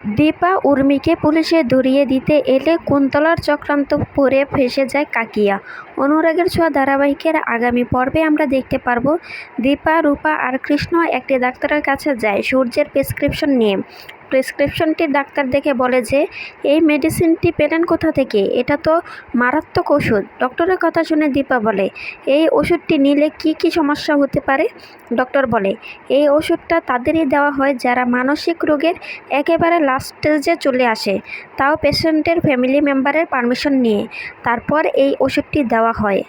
দীপা উর্মিকে পুলিশে ধরিয়ে দিতে এলে কুন্তলার চক্রান্ত পরে ফেসে যায় কাকিয়া। অনুরাগের ছোঁয়া ধারাবাহিকের আগামী পর্বে আমরা দেখতে পারব দীপা, রূপা আর কৃষ্ণ একটি ডাক্তারের কাছে যায় সূর্যের প্রেসক্রিপশন নিয়ে। প্রেসক্রিপশনটি ডাক্তার দেখে বলে যে, এই মেডিসিনটি পেলেন কোথা থেকে? এটা তো মারাত্মক ওষুধ। ডক্টরের কথা শুনে দীপা বলে, এই ওষুধটি নিলে কি কি সমস্যা হতে পারে? ডক্টর বলে, এই ওষুধটা তাদেরই দেওয়া হয় যারা মানসিক রোগের একেবারে লাস্ট স্টেজে চলে আসে। তাও পেশেন্টের ফ্যামিলি মেম্বারের পারমিশন নিয়ে। তারপর এই ওষুধটি দেওয়া হয়।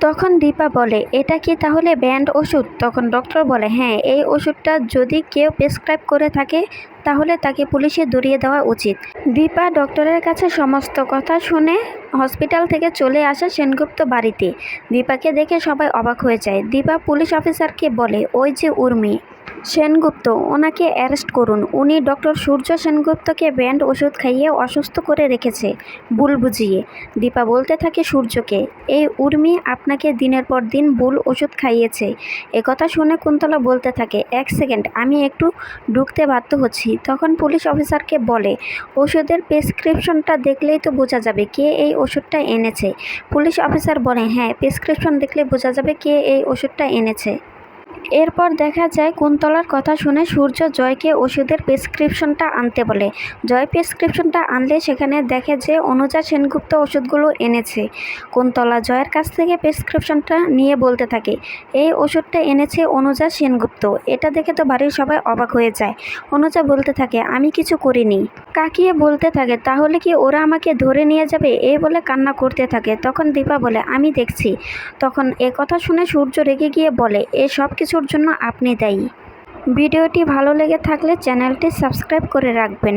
তখন দীপা বলে, এটা কি তাহলে ব্যান্ড ওষুধ? তখন ডক্টর বলে হ্যাঁ এই ওষুধটা যদি কেউ প্রেসক্রাইব করে থাকে, তাহলে তাকে পুলিশে ধরিয়ে দেওয়া উচিত। দীপা ডক্টরের কাছে সমস্ত কথা শুনে হসপিটাল থেকে চলে আসে সেনগুপ্ত বাড়িতে। দীপাকে দেখে সবাই অবাক হয়ে যায়। দীপা পুলিশ অফিসারকে বলে, ওই যে উর্মি। সেনগুপ্ত, ওনাকে অ্যারেস্ট করুন। উনি ডক্টর সূর্য সেনগুপ্তকে ব্যান্ড ওষুধ খাইয়ে অসুস্থ করে রেখেছে। ভুল বুঝিয়ে। দীপা বলতে থাকে সূর্যকে, এই উর্মি আপনাকে দিনের পর দিন ভুল ওষুধ খাইয়েছে। একথা শুনে কুন্তলা বলতে থাকে, এক সেকেন্ড, আমি একটু ঢুকতে বাধ্য হচ্ছি। তখন পুলিশ অফিসারকে বলে, ওষুধের প্রেসক্রিপশনটা দেখলেই তো বোঝা যাবে কে এই ওষুধটা এনেছে। পুলিশ অফিসার বলে হ্যাঁ প্রেসক্রিপশন দেখলে বোঝা যাবে কে এই ওষুধটা এনেছে। এরপর দেখা যায়, কুন্তলার কথা শুনে সূর্য জয়কে ওষুধের প্রেসক্রিপশনটা আনতে বলে। জয় প্রেসক্রিপশনটা আনলে সেখানে দেখে যে অনুজা সেনগুপ্ত ওষুধগুলো এনেছে। কুন্তলা জয়ের কাছ থেকে প্রেসক্রিপশনটা নিয়ে বলতে থাকে, এই ওষুধটা এনেছে অনুজা সেনগুপ্ত। এটা দেখে তো বাড়ির সবাই অবাক হয়ে যায়। অনুজা বলতে থাকে, আমি কিছু করিনি। কাকিয়ে বলতে থাকে, তাহলে কি ওরা আমাকে ধরে নিয়ে যাবে? এ বলে কান্না করতে থাকে। তখন দীপা বলে, আমি দেখছি। তখন এ কথা শুনে সূর্য রেগে গিয়ে বলে, এ সব কিছুর জন্য আপনি দায়ী। ভিডিওটি ভালো লেগে থাকলে চ্যানেলটি সাবস্ক্রাইব করে রাখবেন।